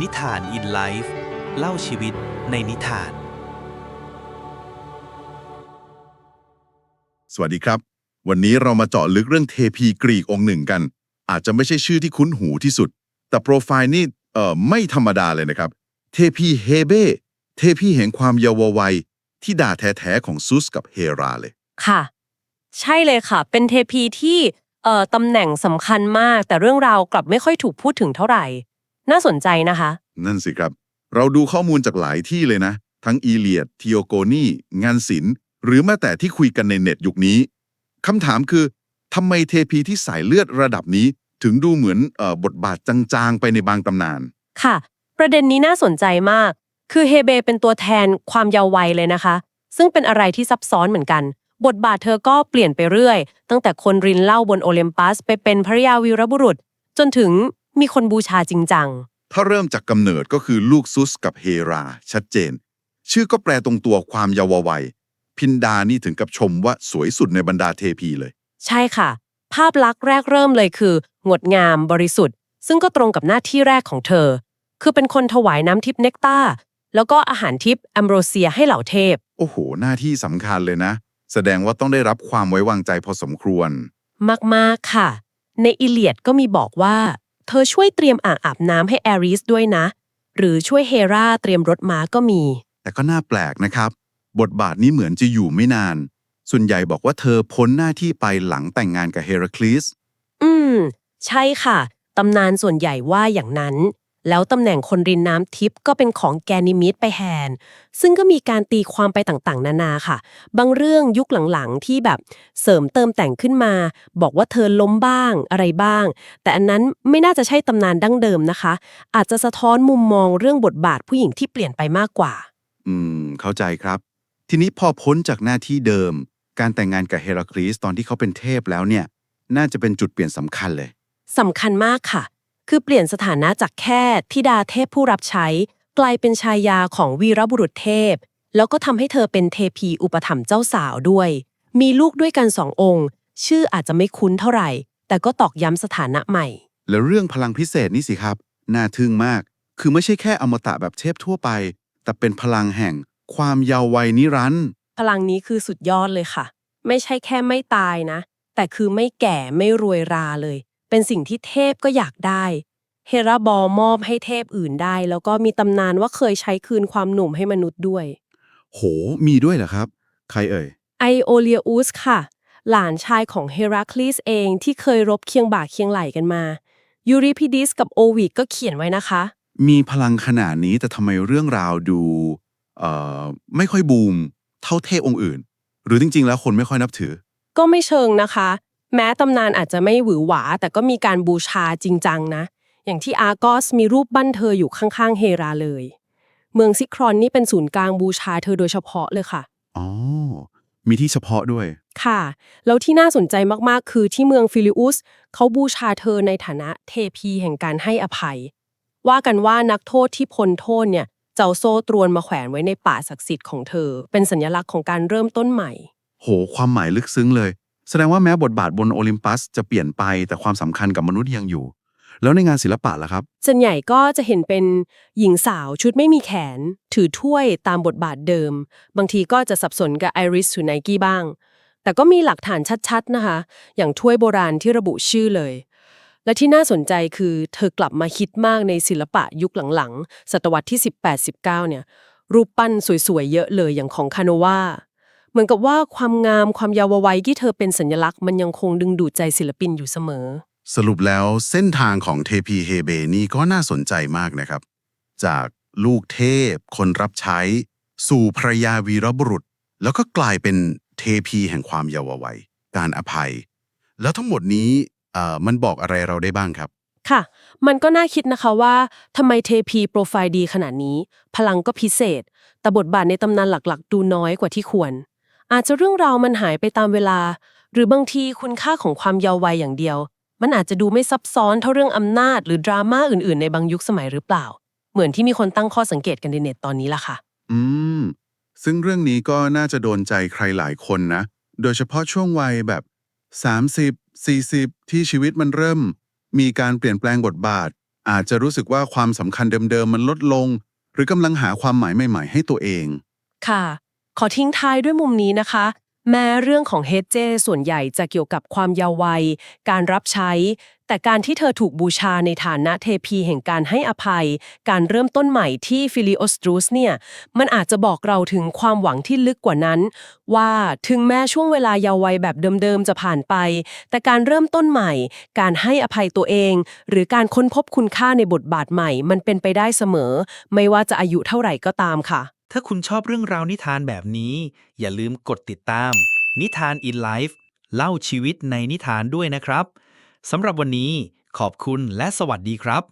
นิทานอินไลฟ์เล่าชีวิตในนิทาน สวัสดีครับ วันนี้เรามาเจาะลึกเรื่องเทพีกรีกองค์หนึ่งกัน อาจจะไม่ใช่ชื่อที่คุ้นหูที่สุด แต่โปรไฟล์นี่เอ่อไม่ธรรมดาเลยนะครับ เทพีเฮเบเทพีแห่งความเยาว์วัยที่ด่าแท้ๆของซุสกับเฮราเลย ค่ะ ใช่เลยค่ะ เป็นเทพีที่เอ่อตำแหน่งสำคัญมาก แต่เรื่องราวกลับไม่ค่อยถูกพูดถึงเท่าไหร่ น่าสนใจนะคะ นั่นสิครับ เราดูข้อมูลจากหลายที่เลยนะ ทั้งอีเลียดทีโอโกนีงานศิลป์หรือแม้แต่ที่คุยกันในเน็ตยุคนี้คำถามคือทำไมเทพีที่สายเลือดระดับนี้ ถึงดูเหมือนเออบทบาทจางๆ ไปในบางตำนาน ค่ะ ประเด็นนี้น่าสนใจมาก คือเฮเบเป็นตัวแทนความเยาว์วัยเลยนะคะ ซึ่งเป็นอะไรที่ซับซ้อนเหมือนกัน บทบาทเธอก็เปลี่ยนไปเรื่อย ตั้งแต่คนรินเหล้าบนโอลิมปัส ไปเป็นภรรยาวีรบุรุษ จนถึง มีคนบูชาจริงจัง ถ้าเริ่มจากกำเนิดก็คือลูกซุสกับเฮรา ชัดเจน ชื่อก็แปลตรงตัวความเยาว์วัย พินดานี่ถึงกับชมว่าสวยสุดในบรรดาเทพีเลย ใช่ค่ะ ภาพลักษณ์แรกเริ่มเลยคือ งดงามบริสุทธิ์ ซึ่งก็ตรงกับหน้าที่แรกของเธอ คือเป็นคนถวายน้ำทิพย์เนกตาแล้วก็อาหารทิพย์แอมโบรเซียให้เหล่าเทพ โอ้โห หน้าที่สำคัญเลยนะ แสดงว่าต้องได้รับความไว้วางใจพอสมควร มาก ๆ ค่ะ ในอิเลียดก็มีบอกว่า เธอช่วยเตรียมอ่างอาบน้ำให้แอริสด้วยนะ หรือช่วยเฮราเตรียมรถม้าก็มี แต่ก็น่าแปลกนะครับ บทบาทนี้เหมือนจะอยู่ไม่นาน ส่วนใหญ่บอกว่าเธอพ้นหน้าที่ไปหลังแต่งงานกับเฮราคลีสอืม ใช่ค่ะ ตำนานส่วนใหญ่ว่าอย่างนั้น แล้วตำแหน่งคนรินน้ำทิพย์ก็เป็นของแกนิมิดไปแทนซึ่งก็มีการตีความไปต่างๆ นานาค่ะ บางเรื่องยุคหลังๆ ที่แบบเสริมเติมแต่งขึ้นมา บอกว่าเธอล้มบ้างอะไรบ้าง แต่อันนั้นไม่น่าจะใช่ตำนานดั้งเดิมนะคะ อาจจะสะท้อนมุมมองเรื่องบทบาทผู้หญิงที่เปลี่ยนไปมากกว่า อืม เข้าใจครับ ทีนี้พอพ้นจากหน้าที่เดิม การแต่งงานกับเฮราคลีสตอนที่เขาเป็นเทพแล้วเนี่ย น่าจะเป็นจุดเปลี่ยนสำคัญเลย สำคัญมากค่ะ คือเปลี่ยนสถานะจากแค่ธิดาเทพผู้รับใช้ กลายเป็นชายาของวีรบุรุษเทพ แล้วก็ทำให้เธอเป็นเทพีอุปถัมภ์เจ้าสาวด้วย มีลูกด้วยกันสององค์ ชื่ออาจจะไม่คุ้นเท่าไหร่ แต่ก็ตอกย้ำสถานะใหม่ แล้วเรื่องพลังพิเศษนี่สิครับ น่าทึ่งมาก คือไม่ใช่แค่อมตะแบบเทพทั่วไป แต่เป็นพลังแห่ง ความเยาว์วัยนิรันดร์ พลังนี้คือสุดยอดเลยค่ะ ไม่ใช่แค่ไม่ตายนะ แต่คือไม่แก่ไม่รวยราเลย เป็นสิ่งที่เทพก็อยากได้ เฮราบอลมอบให้เทพอื่นได้ แล้วก็มีตำนานว่าเคยใช้คืนความหนุ่มให้มนุษย์ด้วย โห มีด้วยเหรอครับ ใครเอ่ย ไอโอเลียอุสค่ะ หลานชายของเฮราคลีสเองที่เคยรบเคียงบ่าเคียงไหลกันมา ยูริพิดิสกับโอวิดก็เขียนไว้นะคะ มีพลังขนาดนี้แต่ทำไมเรื่องราวดูเอ่อไม่ค่อยบูม เท่าเทพองค์อื่น หรือจริง ๆ แล้วคนไม่ค่อยนับถือ ก็ไม่เชิงนะคะ แม้ตำนานอาจจะไม่หวือหวา แต่ก็มีการบูชาจริงจังนะ อย่างที่อาร์กอสมีรูปปั้นเธออยู่ข้างๆเฮราเลย เมืองซิครอนนี่เป็นศูนย์กลางบูชาเธอโดยเฉพาะเลยค่ะ อ๋อ มีที่เฉพาะด้วย ค่ะ แล้วที่น่าสนใจมากๆ คือที่เมืองฟิลิอุสเขาบูชาเธอในฐานะเทพีแห่งการให้อภัย ว่ากันว่านักโทษที่พ้นโทษเนี่ยจะเอาโซ่ตรวนมาแขวนไว้ในป่าศักดิ์สิทธิ์ของเธอ เป็นสัญลักษณ์ของการเริ่มต้นใหม่ โห ความหมายลึกซึ้งเลย แสดงว่าแม้บทบาทบนโอลิมปัสจะเปลี่ยนไปแต่ความสำคัญกับมนุษย์ยังอยู่ แล้วในงานศิลปะล่ะครับ ส่วนใหญ่ก็จะเห็นเป็นหญิงสาวชุดไม่มีแขน ถือถ้วยตามบทบาทเดิม บางทีก็จะสับสนกับไอริสหรือไนกี้บ้าง แต่ก็มีหลักฐานชัดๆนะคะ อย่างถ้วยโบราณที่ระบุชื่อเลย และที่น่าสนใจคือเธอกลับมาคิดมากในศิลปะยุคหลังๆ ศตวรรษที่ 18-19 เนี่ย รูปปั้นสวยๆเยอะเลยอย่างของคาโนวา เหมือนกับว่าความงามความยาววัยที่เธอเป็นสัญลักษณ์มันยังคงดึงดูดใจศิลปินอยู่เสมอ สรุปแล้วเส้นทางของเทพีเฮเบนี่ก็น่าสนใจมากนะครับ จากลูกเทพ คนรับใช้ สู่ภรรยาวีรบุรุษ แล้วก็กลายเป็นเทพีแห่งความเยาว์วัย การอภัย แล้วทั้งหมดนี้เอ่อมันบอกอะไรเราได้บ้างครับ ค่ะ มันก็น่าคิดนะคะว่าทำไมเทพีโปรไฟล์ดีขนาดนี้ พลังก็พิเศษ แต่บทบาทในตำนานหลักๆ ดูน้อยกว่าที่ควร อาจจะเรื่องราวมันหายไปตามเวลา หรือบางทีคุณค่าของความเยาว์วัยอย่างเดียว มันอาจจะดูไม่ซับซ้อนเท่าเรื่องอำนาจ หรือดราม่าอื่นๆ ในบางยุคสมัยหรือเปล่า เหมือนที่มีคนตั้งข้อสังเกตกันในเน็ตตอนนี้ล่ะค่ะ อืม ซึ่งเรื่องนี้ก็น่าจะโดนใจใครหลายคนนะ โดยเฉพาะช่วงวัยแบบ 30 40 ที่ชีวิตมันเริ่ม มีการเปลี่ยนแปลงบทบาท อาจจะรู้สึกว่าความสำคัญเดิมๆมันลดลง หรือกำลังหาความหมายใหม่ ๆ ให้ตัวเอง ค่ะ ขอทิ้งท้ายด้วยมุมนี้นะคะ แม้เรื่องของเฮดเจส่วนใหญ่จะเกี่ยวกับความเยาว์วัย การรับใช้ แต่การที่เธอถูกบูชาในฐานะเทพีแห่งการให้อภัย การเริ่มต้นใหม่ที่ฟิลิโอสตรูสเนี่ยมันอาจจะบอกเราถึงความหวังที่ลึกกว่านั้น ว่าถึงแม้ช่วงเวลาเยาว์วัยแบบเดิมๆจะผ่านไป แต่การเริ่มต้นใหม่ การให้อภัยตัวเอง หรือการค้นพบคุณค่าในบทบาทใหม่ มันเป็นไปได้เสมอ ไม่ว่าจะอายุเท่าไหร่ก็ตามค่ะ ถ้าคุณชอบเรื่องราวนิทานแบบนี้ อย่าลืมกดติดตาม นิทาน in life เล่าชีวิตในนิทานด้วยนะครับ สำหรับวันนี้ขอบคุณและสวัสดีครับ